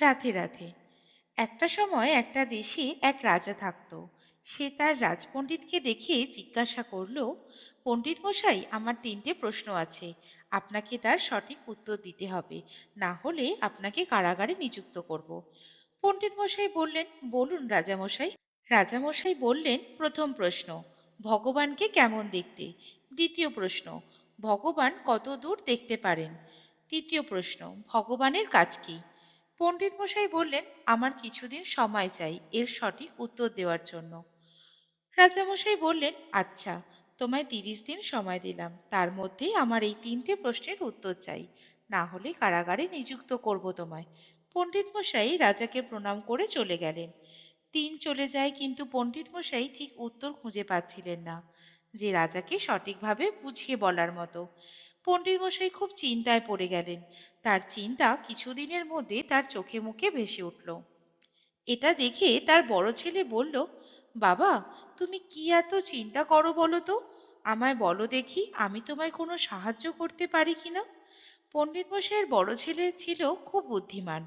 রাধে রাধে। একটা সময় একটা দেশে এক রাজা থাকতো। সে তার রাজপণ্ডিতকে দেখে জিজ্ঞাসা করল, পণ্ডিত মশাই, আমার তিনটে প্রশ্ন আছে। আপনাকে তার সঠিক উত্তর দিতে হবে। না হলে আপনাকে কারাগারে নিযুক্ত করব। পণ্ডিত মশাই বললেন, বলুন রাজামশাই রাজামশাই বললেন, প্রথম প্রশ্ন, ভগবানকে কেমন দেখতে? দ্বিতীয় প্রশ্ন, ভগবান কত দূর দেখতে পারেন? তৃতীয় প্রশ্ন, ভগবানের কাজ কি? পণ্ডিত মশাই বললেন, আমার কিছুদিন সময় চাই এর সঠিক উত্তর দেওয়ার জন্য। রাজামশাই বললেন আচ্ছা তোমায় তিরিশ দিন সময় দিলাম। তার মধ্যেই আমার এই তিনটে প্রশ্নের উত্তর চাই। না হলে কারাগারে নিযুক্ত করব তোমায়। পণ্ডিত মশাই রাজাকে প্রণাম করে চলে গেলেন। দিন চলে যায় কিন্তু পণ্ডিত মশাই ঠিক উত্তর খুঁজে পাচ্ছিলেন না, যে রাজাকে সঠিকভাবে বুঝিয়ে বলার মতো। পণ্ডিত মশাই খুব চিন্তায় পড়ে গেলেন। তার চিন্তা কিছুদিনের মধ্যে তার চোখে মুখে ভেসে উঠল। এটা দেখে তার বড় ছেলে বলল, বাবা, তুমি কি এত চিন্তা করো বলো তো? আমায় বলো দেখি, আমি তোমায় কোনো সাহায্য করতে পারি কিনা? পণ্ডিত মশাইয়ের বড় ছেলে ছিল খুব বুদ্ধিমান।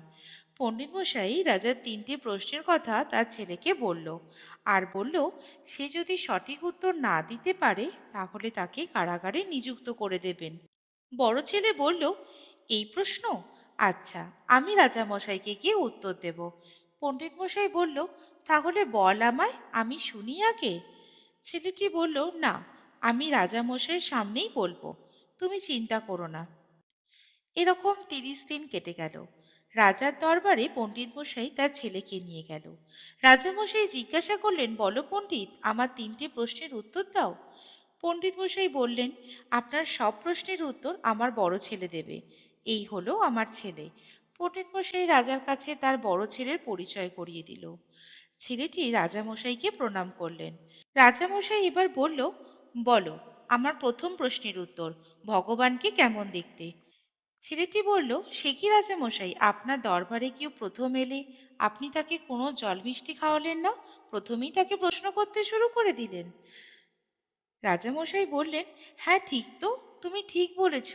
পণ্ডিত মশাই রাজার তিনটে প্রশ্নের কথা তার ছেলেকে বলল। আর বলল, সে যদি সঠিক উত্তর না দিতে পারে, তাহলে তাকে কারাগারে নিযুক্ত করে দেবেন। বড় ছেলে বলল, এই প্রশ্ন? আচ্ছা আমি রাজা মশাইকে গিয়ে উত্তর দেব। পণ্ডিত মশাই বলল, তাহলে বল আমায়, আমি শুনি আগে। ছেলেটি বলল, না, আমি রাজা মশাইয়ের সামনেই বলব, তুমি চিন্তা করো না। এরকম তিরিশ দিন কেটে গেল। রাজার দরবারে পণ্ডিত মশাই তার ছেলেকে নিয়ে গেল। রাজামশাই জিজ্ঞাসা করলেন, বলো পণ্ডিত, আমার তিনটে প্রশ্নের উত্তর দাও। পণ্ডিত মশাই বললেন, আপনার সব প্রশ্নের উত্তর আমার বড় ছেলে দেবে। এই হলো আমার ছেলে। পণ্ডিত মশাই রাজার কাছে তার বড় ছেলের পরিচয় করিয়ে দিল। ছেলেটি রাজামশাইকে প্রণাম করলেন। রাজামশাই এবার বলল, বলো, আমার প্রথম প্রশ্নের উত্তর, ভগবানকে কেমন দেখতে? ছেলেটি বলল, সে কি রাজামশাই? আপনার দরবারে কেউ প্রথম এলে আপনি তাকে কোনো জল মিষ্টি খাওয়ালেন না? প্রথমেই তাকে প্রশ্ন করতে শুরু করে দিলেন। রাজামশাই বললেন হ্যাঁ ঠিক তো, তুমি ঠিক বলেছ।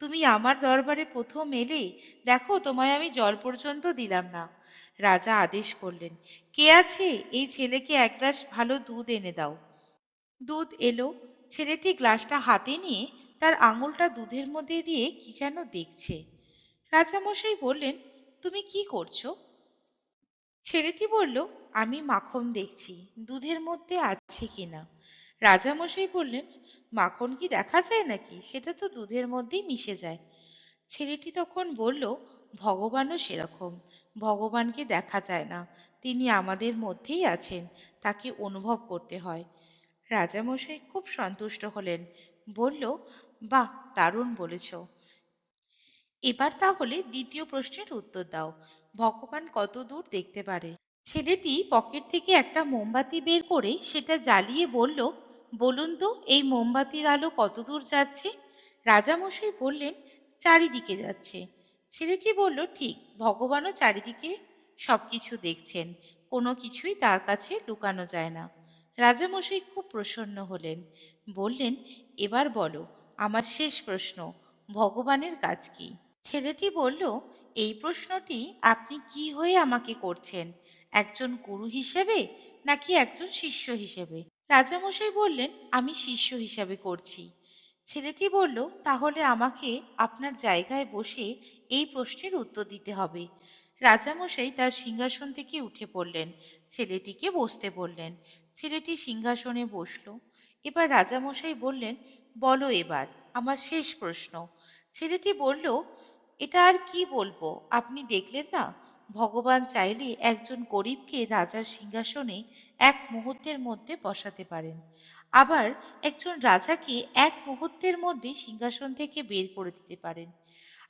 তুমি আমার দরবারে প্রথম এলে, দেখো, তোমায় আমি জল পর্যন্ত দিলাম না। রাজা আদেশ করলেন, কে আছে? এই ছেলেকে এক গ্লাস ভালো দুধ এনে দাও। দুধ এলো, ছেলেটি গ্লাসটা হাতে নিয়ে তার আঙুলটা দুধের মধ্যে দিয়ে কি যেন দেখছে। রাজামশাই বললেন, তুমি কি করছ? ছেলেটি বলল, আমি মাখন দেখছি, দুধের মধ্যে আছে কিনা রাজামশাই বললেন, মাখন কি দেখা যায় নাকি? সেটা তো দুধের মধ্যেই মিশে যায়। ছেলেটি তখন বলল, ভগবানও সেরকম, ভগবানকে দেখা যায় না, তিনি আমাদের মধ্যেই আছেন, তাকে অনুভব করতে হয়। রাজামশাই খুব সন্তুষ্ট হলেন, বলল বাহ, দারুণ বলেছ। এবার তাহলে দ্বিতীয় প্রশ্নের উত্তর দাও। ভগবান কত দূর দেখতে পারে? ছেলেটি পকেট থেকে একটা মোমবাতি বের করে সেটা জ্বালিয়ে বলল, বলুন তো, এই মোমবাতির আলো কত দূর যাচ্ছে? রাজামশাই বললেন, চারিদিকে যাচ্ছে। ছেলেটি বলল, ঠিক, ভগবানও চারিদিকে সবকিছু দেখছেন, কোনো কিছুই তার কাছে লুকানো যায় না। রাজামশাই খুব প্রসন্ন হলেন, বললেন, এবার বলো আমার শেষ প্রশ্ন, ভগবানের কাজ কি? ছেলেটি বলল, এই প্রশ্নটি আপনি কি হয়ে আমাকে করছেন? একজন গুরু হিসেবে নাকি একজন শিষ্য হিসেবে? রাজামশাই বললেন, আমি শিষ্য হিসাবে করছি। ছেলেটি বলল, তাহলে আমাকে আপনার জায়গায় বসে এই প্রশ্নের উত্তর দিতে হবে। রাজামশাই তার সিংহাসন থেকে উঠে পড়লেন, ছেলেটিকে বসতে বললেন। ছেলেটি সিংহাসনে বসল। এবার রাজামশাই বললেন বলো এবার, আমার শেষ প্রশ্ন। ছেলেটি বলল, এটা আর কি বলব? আপনি দেখলেন না? ভগবান চাইলে একজন গরিবকে রাজার সিংহাসনে এক মুহূর্তের মধ্যে বসাতে পারেন। আবার একজন রাজাকে এক মুহূর্তের মধ্যে সিংহাসন থেকে বের করে দিতে পারেন।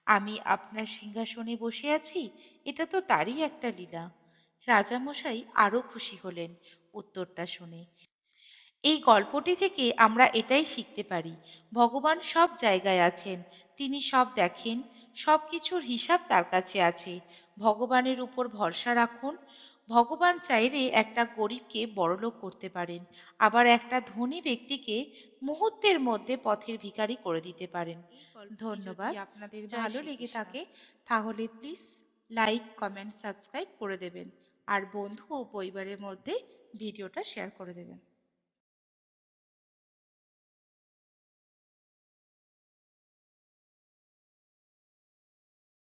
আমি আপনার সিংহাসনে বসে আছি, এটা তো তারই একটা লীলা। রাজামশাই আরও খুশি হলেন, উত্তরটা শুনে। এই গল্পটি থেকে আমরা এটাই শিখতে পারি। ভগবান সব জায়গায় আছেন তিনি সব দেখেন সব কিছুর হিসাব তার কাছে আছে। ভগবানের উপর ভরসা রাখুন। ভগবান চাইলে একটা গরিবকে বড়লোক করতে পারেন আবার একটা ধনী ব্যক্তিকে মুহূর্তের মধ্যে পথের ভিখারি করে দিতে পারেন। ধন্যবাদ। আপনাদের ভালো লেগে থাকে তাহলে প্লিজ লাইক কমেন্ট সাবস্ক্রাইব করে দেবেন। আর বন্ধু ও পরিবারের মধ্যে ভিডিওটা শেয়ার করে দেবেন।